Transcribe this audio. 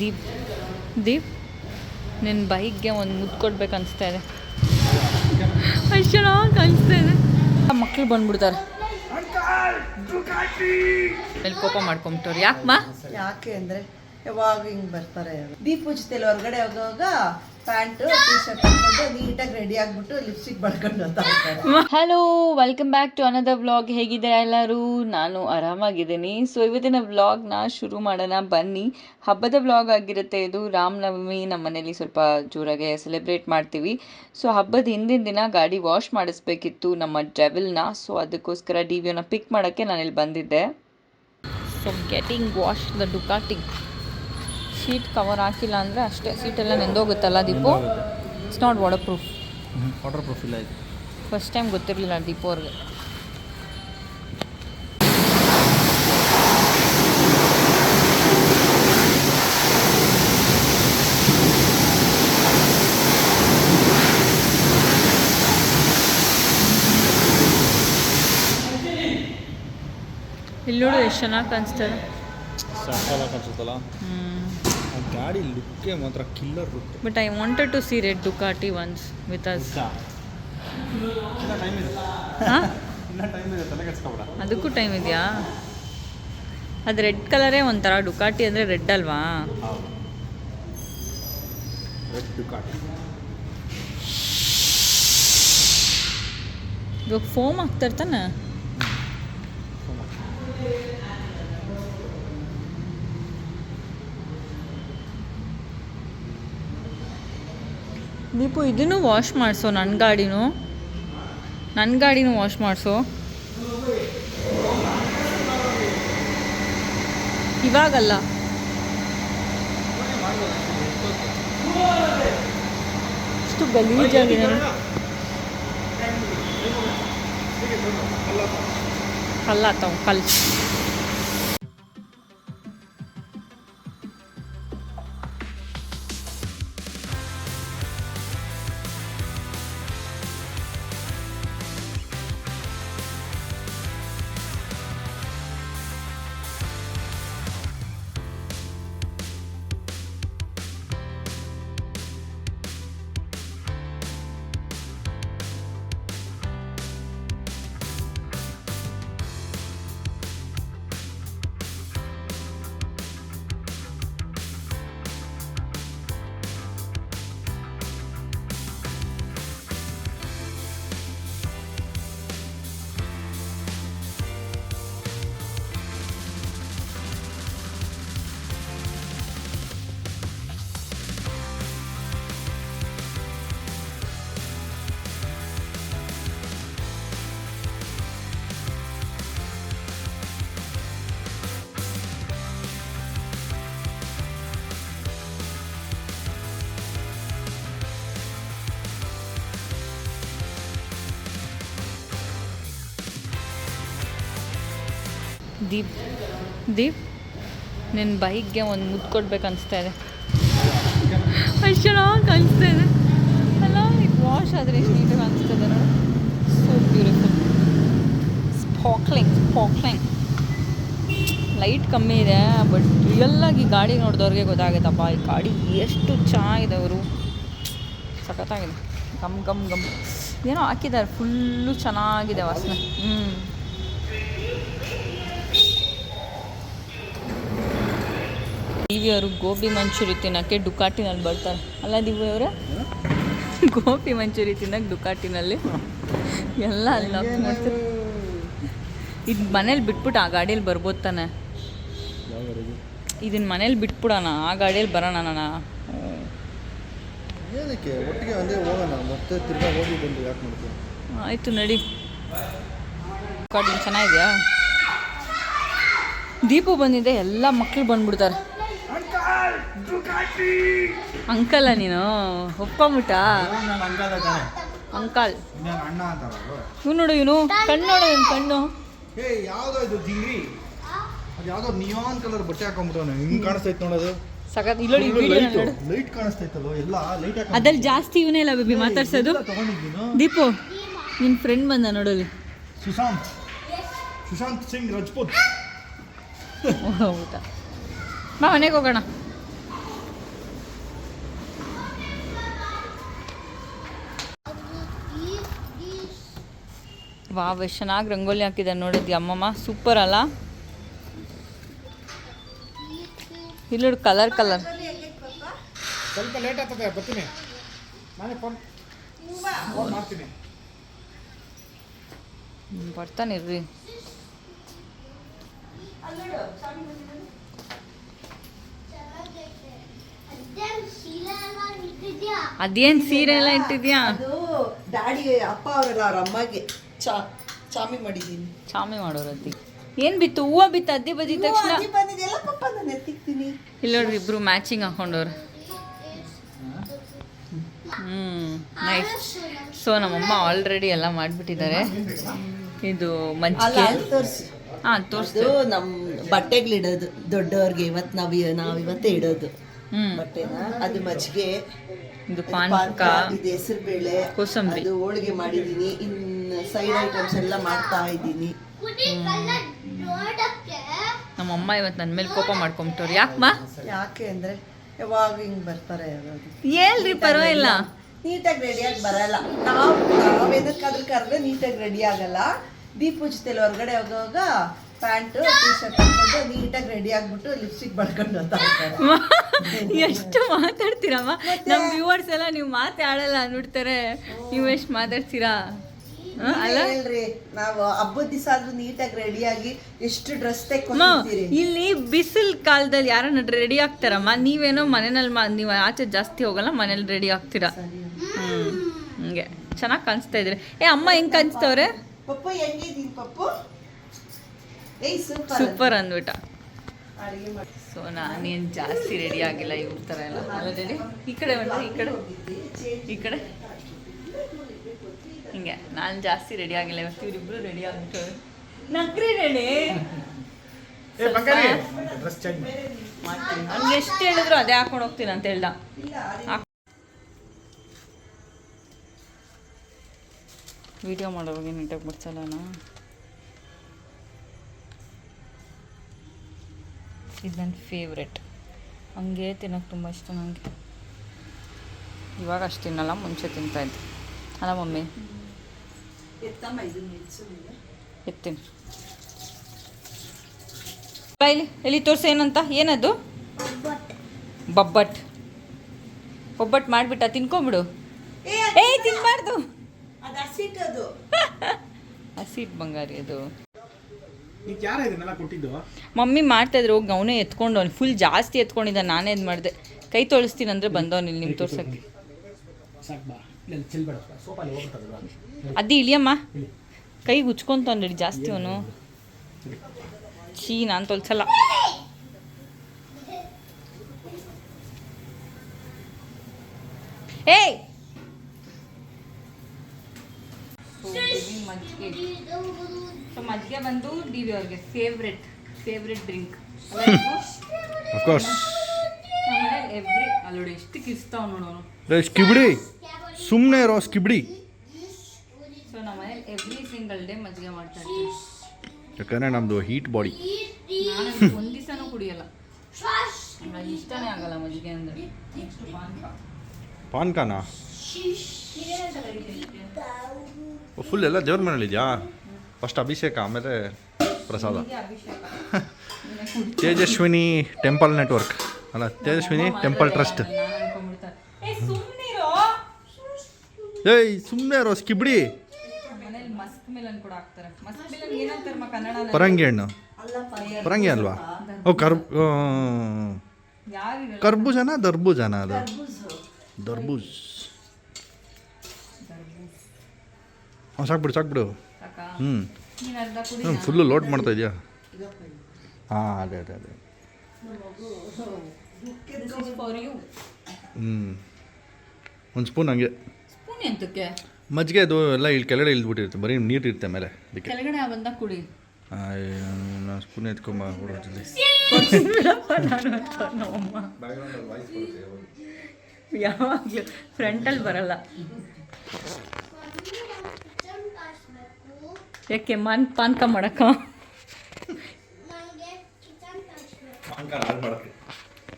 ದೀಪ್ ದೀಪ್ ನಿನ್ನ ಬೈಕ್ಗೆ ಒಂದು ಮುದ್ದು ಕೊಡ್ಬೇಕು ಅನಿಸ್ತಾ ಇದೆ. ಚೆನ್ನಾಗಿ ಅನಿಸ್ತಾ ಇದೆ. ಮಕ್ಳು ಬಂದ್ಬಿಡ್ತಾರೆ. ಅಲ್ಲಿ ಕೋಪ ಮಾಡ್ಕೊಂಬಿಟ್ಟವ್ರು. ಯಾಕಮ್ಮ ಯಾಕೆ ಅಂದರೆ ಯಾವಾಗ ಹಿಂಗೆ ಬರ್ತಾರೆ ದೀಪ ಉಜ್ತೇಲಿ ಹೊರಗಡೆ ಹೋಗುವಾಗ ಪ್ಯಾಂಟ್ ಟಿ ಶರ್ಟ್ ಹಾಕೊಂಡು ನೀಟಾಗಿ ರೆಡಿ ಆಗ್ಬಿಟ್ಟು ಲಿಪ್ಸ್ಟಿಕ್ ಬಳ್ಕೊಂಡು ಅಂತ ಇರ್ತಾರೆ hello welcome back to another vlog ಹೇಗಿದ್ದೀರಾ ಎಲ್ಲರೂ? ನಾನು ಆರಾಮಾಗಿದ್ದೀನಿ. ಸೊ ಇವತ್ತಿನ ವ್ಲಾಗ್ನ ಶುರು ಮಾಡೋಣ. ಬನ್ನಿ. ಹಬ್ಬದ ವ್ಲಾಗ್ ಆಗಿರುತ್ತೆ ಇದು. ರಾಮನವಮಿ ನಮ್ಮ ಮನೇಲಿ ಸ್ವಲ್ಪ ಜೋರಾಗೆ ಸೆಲೆಬ್ರೇಟ್ ಮಾಡ್ತೀವಿ. ಸೊ ಹಬ್ಬದ ಹಿಂದಿನ ದಿನ ಗಾಡಿ ವಾಶ್ ಮಾಡಿಸ್ಬೇಕಿತ್ತು ನಮ್ಮ ಡ್ರೆವೆಲ್ನ ಸೊ ಅದಕ್ಕೋಸ್ಕರ ಡಿ ವಿನ ಪಿಕ್ ಮಾಡೋಕ್ಕೆ ನಾನಿಲ್ಲಿ ಬಂದಿದ್ದೆ. So getting wash the Ducati seat cover ಹಾಕಿಲ್ಲ ಅಂದರೆ ಅಷ್ಟೇ. ಸೀಟೆಲ್ಲ ನೆಂದೋಗುತ್ತಲ್ಲ Deepu? It's not waterproof waterproof ಇಲ್ಲ ಇದು. ಫಸ್ಟ್ ಟೈಮ್ ಗೊತ್ತಿರಲಿಲ್ಲ ದೀಪು ಅವ್ರಿಗೆ. ಇಲ್ಲಿ ನೋಡು ಎಷ್ಟು ಚೆನ್ನಾಗಿ ಕಾಣಿಸ್ತದೆ ಕಾಣಿಸುತ್ತಲ್ಲ? ಆ ಗಾಡಿ ಲುಕ್ಕೇ ಮಾತ್ರ killer look but I wanted to see red Ducati once with us ಅದಕ್ಕೂ ಟೈಮ್ ಇದೆಯಾ? ಅದು ರೆಡ್ ಕಲರೇ ಒಂಥರ ಡುಕಾಟಿ ಅಂದರೆ ರೆಡ್ ಅಲ್ವಾ? ರೆಡ್ ಡುಕಾಟ್ ಇವಾಗ ಫೋಮ್ ಆಗ್ತಾ ಇರ್ತಾನೆ. ದೀಪು, ಇದನ್ನು ವಾಶ್ ಮಾಡಿಸೋ ನನ್ನ ಗಾಡಿನೂ. ನನ್ನ ಗಾಡಿನೂ ವಾಶ್ ಮಾಡಿಸೋ. ಇವಾಗಲ್ಲ. ಇಷ್ಟು ಗಲೀಜಾಗಿದೆ ತಾವು ಕಲ್ ದೀಪ್. ದೀಪ್ ನಿನ್ನ ಬೈಕ್ಗೆ ಒಂದು ಮುದ್ದು ಕೊಡ್ಬೇಕು ಅನಿಸ್ತಾ ಇದೆ. ಅಷ್ಟು ಚೆನ್ನಾಗಿ ಅನಿಸ್ತಾ ಇದೆ. ಅಲ್ಲ ಈಗ ವಾಶ್ ಆದರೆ ಎಷ್ಟು ನೀಟಾಗಿ ಅನಿಸ್ತದೆ ನೋಡಿ. So beautiful sparkling sparkling light ಕಮ್ಮಿ ಇದೆ ಬಟ್ ರಿಯಲ್ಲಾಗಿ ಗಾಡಿ ನೋಡಿದವ್ರಿಗೆ ಗೊತ್ತಾಗುತ್ತಪ್ಪ ಈ ಗಾಡಿ ಎಷ್ಟು ಚೆನ್ನಾಗಿದೆ ಅವರು. ಸಖತ್ತಾಗಿದೆ. ಗಮ್ ಗಮ್ ಗಮ್. ಏನೋ ಹಾಕಿದ್ದಾರೆ ಫುಲ್ಲು ಚೆನ್ನಾಗಿದೆ ವಾಸನೆ. ಹ್ಞೂ ದಿವ್ಯ ಅವರು ಗೋಬಿ ಮಂಚೂರಿ ತಿನ್ನೋಕ್ಕೆ ಡುಕಾಟಿನಲ್ಲಿ ಬರ್ತಾರೆ. ಅಲ್ಲ ದಿವ್ಯ ಅವರೇ? ಗೋಬಿ ಮಂಚೂರಿ ತಿನ್ನಕ್ಕೆ ಡುಕಾಟಿನಲ್ಲಿ. ಎಲ್ಲ ಅಲ್ಲಿ ಮಾಡ್ತಾರೆ. ಇದು ಮನೇಲಿ ಬಿಟ್ಬಿಟ್ಟು ಆ ಗಾಡಿಯಲ್ಲಿ ಬರ್ಬೋದು ತಾನೆ. ಇದನ್ನ ಮನೇಲಿ ಬಿಟ್ಬಿಡೋಣ ಆ ಗಾಡಿಯಲ್ಲಿ ಬರೋಣ ನಾನು. ಏನಕ್ಕೆ? ಒಟ್ಟಿಗೆ ಒಂದೇ ಹೋಗೋಣ ಮತ್ತೆ ತಿರ್ಗಾ ಹೋಗಿ ಬಂದು ಯಾಕೆ ಮಾಡ್ತೀವಿ ಆಯಿತು ನಡಿ. ಗಾಡಿ ಚೆನ್ನಾಗಿದೆಯಾ? ದೀಪು ಬಂದಿದೆ ಎಲ್ಲ ಮಕ್ಕಳು ಬಂದ್ಬಿಡ್ತಾರೆ. ಅಂಕಲ ನೀನು? ಒಪ್ಪಮುಟ ನಾನು ಅಂಕಲ್. ಇವ್ ನೋಡು ಇವನು. ಕಣ್ಣು ನೋಡು ಇವ್ನು ಕಣ್ಣು. ಹೇ ಯಾವುದೋ ಇದು ಜಿಂಗ್ರಿ ಅದು ಯಾವುದೋ ನಿಯಾನ್ ಕಲರ್ ಬಟ್ಟೆ ಹಾಕೊಂಡ್ಬಿಟ್ಟವನು ಹಿಂಗ್ ಕಾಣಿಸ್ತೈತೆ ನೋಡೋದು ಸಖತ್ ಇಲ್ಲೋಡಿ ಲೈಟ್ ಕಾಣಿಸ್ತೈತಲ್ವ ಎಲ್ಲ ಲೈಟ್ ಅದ್ರಲ್ಲಿ ಜಾಸ್ತಿ ಇವನೇ ಇಲ್ಲ ಬೇಬಿ ಮಾತಾಡ್ಸೋದು. ದೀಪು ನಿನ್ನ ಫ್ರೆಂಡ್ ಬಂದ ನೋಡಲಿ ಸುಶಾಂತ್. ಸುಶಾಂತ್ ಸಿಂಗ್ ರಜಪೂತ್. ಊಟ. ಬಾ ಮನೆಗೆ ಹೋಗೋಣ. ವಾ ಎಷ್ಟು ಚೆನ್ನಾಗಿ ರಂಗೋಲಿ ಹಾಕಿದ್ದಾರೆ ನೋಡಿದ್ವಿ ಅಮ್ಮಮ್ಮ. ಸೂಪರ್ ಅಲ್ಲ? ಇಲ್ಲಿ ಕಲರ್ ಕಲರ್ ಸ್ವಲ್ಪ ಲೇಟ್ ಆಗ್ತದೆ ಬರ್ತೀನಿ. ನಾನೇ ಫೋನ್ ಫೋನ್ ಮಾಡ್ತೀನಿ. ಬರ್ತಾನಿರ್ರಿ ಅದೇನು ಸೀರೆ ಎಲ್ಲ ಇಟ್ಟಿದ್ಯಾ? ಡ್ಯಾಡಿ ಅಪ್ಪ ಅವರಲ್ಲ ಅವ್ರ ಅಮ್ಮಗೆ ಚಾ ಚಾಮಿ ಮಾಡಿದೀನಿ ಚಾಮಿ ಮಾಡೋರ ಏನ್ ಬಿತ್ತು? ಹೂವ ಬಿತ್ತು ಅದ್ದಿ ಬದಿ ತಕ್ಷಣ? ಇಲ್ಲ ನೋಡ್ರಿ ಇಬ್ರು ಮ್ಯಾಚಿಂಗ್ ಹಾಕೊಂಡವ್ರು. ಹ್ಮ್ ನೈಸ್ ಸೊ ನಮ್ಮಮ್ಮ ಆಲ್ರೆಡಿ ಎಲ್ಲ ಮಾಡ್ಬಿಟ್ಟಿದ್ದಾರೆ. ಇದು ಮಂಚಿಗೆ. ಹಾ ತೋರಿಸ್ತು ನಮ್ಮ ಬಟ್ಟೆಗಳಿಡೋದು ದೊಡ್ಡವ್ರಿಗೆ ಇವತ್ತು ನಾವು ನಾವು ಇವತ್ತೇ ಇಡೋದು. ಹ್ಞೂ ಬಟ್ಟೆನ ಅದು ಮಜ್ಜಿಗೆ ಇದು ಪಾನಕ ಇದು ಹೆಸರು ಬೇಳೆ ಕೋಸಂಬರಿ. ಅದು ಹೋಳಿಗೆ ಮಾಡಿದ್ದೀನಿ ಇನ್ನು ಸೈಡ್ ಐಟಮ್ಸ್ ಎಲ್ಲ ಮಾಡ್ತಾ ಇದ್ದೀನಿ. ನಮ್ಮಮ್ಮ ಇವತ್ತು ನನ್ನ ಮೇಲೆ ಕೋಪ ಮಾಡ್ಕೊಂಬಿಟ್ಟವ್ರು. ಯಾಕಮ್ಮ ಯಾಕೆ ಅಂದ್ರೆ ಯಾವಾಗ ಹಿಂಗ್ ಬರ್ತಾರೆ ಹೇಳ್ರಿ ಪರವಾಗಿಲ್ಲ. ನೀಟಾಗಿ ರೆಡಿಯಾಗಿ ಬರಲ್ಲ. ನಾವು ನಾವು ಎದಕ್ಕಾದ್ರೂ ಕರೆದ್ರೆ ನೀಟಾಗಿ ರೆಡಿ ಆಗಲ್ಲ. ದೀಪ ಜೊತೆಲಿ ಹೊರಗಡೆ ಹೋಗುವಾಗ ಪ್ಯಾಂಟು ಟೀ ಶರ್ಟ್ ಹಾಕೊಂಡು ನೀಟಾಗಿ ರೆಡಿ ಆಗ್ಬಿಟ್ಟು ಲಿಪ್ಸ್ಟಿಕ್ ಬಳ್ಕೊಂಡು ಅಂತ. ಎಷ್ಟು ಮಾತಾಡ್ತೀರಮ್ಮ? ನಮ್ಮ ವ್ಯೂವರ್ಸ್ ಎಲ್ಲ ನೀವು ಮಾತಾಡಲ್ಲ ಅಂದ್ಬಿಡ್ತಾರೆ. ನೀವು ಎಷ್ಟು ಮಾತಾಡ್ತೀರಾ? ಅಲ್ಲ? ಹೇಳ್ರಿ ನಾವು ಹಬ್ಬದ ದಿವಸ ಆದ್ರೂ ನೀಟಾಗಿ ರೆಡಿಯಾಗಿ ಎಷ್ಟು ಡ್ರೆಸ್ ಇಲ್ಲಿ ಬಿಸಿಲ್ ಕಾಲದಲ್ಲಿ ಯಾರನ್ನ ರೆಡಿ ಆಗ್ತಾರಮ್ಮ? ನೀವೇನೋ ಮನೆಯಲ್ಲಿ ಮಾ ನೀವು ಆಚೆ ಜಾಸ್ತಿ ಹೋಗಲ್ಲ ಮನೇಲಿ ರೆಡಿ ಆಗ್ತೀರಾ? ಹ್ಮ್ ಹಂಗೆ. ಚೆನ್ನಾಗಿ ಕಾಣಿಸ್ತಾ ಇದ್ರಿ. ಏ ಅಮ್ಮ ಹೆಂಗ್ ಕಾಣಿಸ್ತವ್ರೆ? ಪಪ್ಪು ಹೆಂಗಿದೀನಿ ಪಪ್ಪು? ಸೂಪರ್ ಸೂಪರ್ ಅಂದ್ಬಿಟ್ಟ. ಸೊ ನಾನೇನು ಜಾಸ್ತಿ ರೆಡಿ ಆಗಿಲ್ಲ ಇವ್ರ ಥರ ಎಲ್ಲ. ಅಲ್ಲ ರೆಡಿ ಈ ಕಡೆ ಬಂದ ಈ ಕಡೆ. ಈ ಕಡೆ? ಹಿಂಗೆ ನಾನು ಜಾಸ್ತಿ ರೆಡಿ ಆಗಿಲ್ಲ. ಇವತ್ತು ಇವರಿಬ್ರು ರೆಡಿ ಆಗ್ಬಿಟ್ಟು. ನಕ್ರಿ ರೆಡಿ ಅವ್ನಿಗೆ ಎಷ್ಟು ಹೇಳಿದ್ರು ಅದೇ ಹಾಕೊಂಡು ಹೋಗ್ತೀನಿ ಅಂತ ಹೇಳ್ದ. ವಿಡಿಯೋ ಮಾಡೋವಾಗ ನೀಟಾಗಿ ಬಿಡ್ಸಲ್ಲನಾ ಇದು ನನ್ನ ಫೇವ್ರೆಟ್ ಹಂಗೆ ತಿನ್ನೋಕ್ಕೆ ತುಂಬ ಇಷ್ಟ ನನಗೆ ಇವಾಗ ಅಷ್ಟು ತಿನ್ನಲ್ಲ ಮುಂಚೆ ತಿಂತಾಯಿದ್ದೆ ಅಲ್ಲ ಮಮ್ಮಿ. ಎತ್ತೀನಿ. ಇಲ್ಲಿ ಎಲ್ಲಿ ತೋರಿಸಿ ಏನಂತ? ಏನದು? ಬಬ್ಬಟ್. ಒಬ್ಬಟ್ಟು ಮಾಡಿಬಿಟ್ಟ ತಿನ್ಕೊಂಬಿಡು. ಏ ಏಯ್ ತಿನ್ಬಾರ್ದು. ಅದು ಹಸಿಟ್ಟು ಅದು. ಹಸಿಟ್ ಬಂಗಾರಿ ಅದು. ಈಗ ಮಾಡ್ತಾ ಇದ್ರು ಮಮ್ಮಿ ಹೋಗಿ ಅವನೇ ಎತ್ಕೊಂಡು ಅವ್ನು ಫುಲ್ ಜಾಸ್ತಿ ಎತ್ಕೊಂಡಿದ್ದ ನಾನೇ ಇದು ಮಾಡಿದೆ. ಕೈ ತೊಳಿಸ್ತೀನಿ ಅಂದರೆ ಬಂದವನು ಇಲ್ಲಿ ನಿಮ್ಗೆ ತೋರ್ಸಕ್ಕೆ. ಅದು ಇಳಿಯಮ್ಮ. ಕೈ ಉಚ್ಕೊಂತಾನೆ ಜಾಸ್ತಿ ಅವನು. ಛೀ ನಾನು ತೊಳ್ಸಲ್ಲ. ಏಯ್! ಮಜ್ಜಿಗೆ. ಸೊ ಮಜ್ಜಿಗೆ ಬಂದು ಡಿ ವಿ ಅವ್ರಿಗೆ favourite favourite drink of course every ಅಲ್ಲೋಡಿ ಎಷ್ಟು ಕಿಸ್ತಾವ ನೋಡೋನು ಸ್ಕಿಬಿಡಿ. ಸುಮ್ಮನೆ ಇರೋ ಸ್ಕಿಬಿಡಿ. ಸೊ ನಮ್ಮ ಮನೇಲಿ ಎವ್ರಿ ಸಿಂಗಲ್ ಡೇ ಮಜ್ಜಿಗೆ ಮಾಡ್ತಾ ಇರ್ತೀವಿ ಯಾಕಂದ್ರೆ ನಮ್ಮದು ಹೀಟ್ ಬಾಡಿ ನಾನು ಒಂದು ದಿವಸನೂ ಕುಡಿಯಲ್ಲ. ಇಷ್ಟನೇ ಆಗಲ್ಲ ಮಜ್ಜಿಗೆ ಅಂದರೆ. ನೆಕ್ಸ್ಟ್ ಪಾನಕ ಪಾನ್ಕಾನ ಫುಲ್ ಎಲ್ಲ ದೇವ್ರ ಮನೇಲಿದ್ಯಾ? ಫಸ್ಟ್ ಅಭಿಷೇಕ ಆಮೇಲೆ ಪ್ರಸಾದ. Tejaswini temple network. ಅಲ್ಲ ತೇಜಸ್ವಿನಿ ಟೆಂಪಲ್ ಟ್ರಸ್ಟ್. ಏಯ್ ಸುಮ್ಮನೆ ಇರೋ ಸ್ಕಿಬ್ಡಿ. ಪರಂಗಿ ಹಣ್ಣು. ಪರಂಗಿ ಅಲ್ವಾ? ಓ ಕರ್ ಕರ್ಬೂಜನ ದರ್ಬೂಜನ ಅದು? ದರ್ಬೂಜ್ ಹಾಂ ಸಾಕ್ಬಿಡು ಸಾಕ್ಬಿಡು ಸಾಕ ಹ್ಞೂ ಕುಡಿ ಹ್ಞೂ ಫುಲ್ಲು ಲೋಡ್ ಮಾಡ್ತಾ ಇದೆಯಾ ಹಾಂ ಅದೇ ಅದೇ ಅದೇ. ಫಾರ್ ಯು ಹ್ಞೂ ಒಂದು ಸ್ಪೂನ್ ಹಂಗೆ. ಸ್ಪೂನ್ ಎಂತಕ್ಕೆ? ಮಜ್ಜಿಗೆ ಅದು ಎಲ್ಲ ಇಲ್ಲಿ ಕೆಳಗಡೆ ಇಳಿದ್ಬಿಟ್ಟಿರುತ್ತೆ ಬರೀ ನೀರು ಇರುತ್ತೆ ಮೇಲೆ ಅದಕ್ಕೆ. ಕೆಳಗಡೆ ಬಂದ ಕುಡಿ. ಸ್ಪೂನ್ ಎತ್ಕೊಂಬ ಯಾವಾಗಲೂ ಫ್ರಂಟಲ್ಲಿ ಬರಲ್ಲ. ಯಾಕೆ ಮನ್ ಪಾನ್ಕ ಮಾಡಕ್ಕ? ಮಾಡೋಕ್ಕೆ.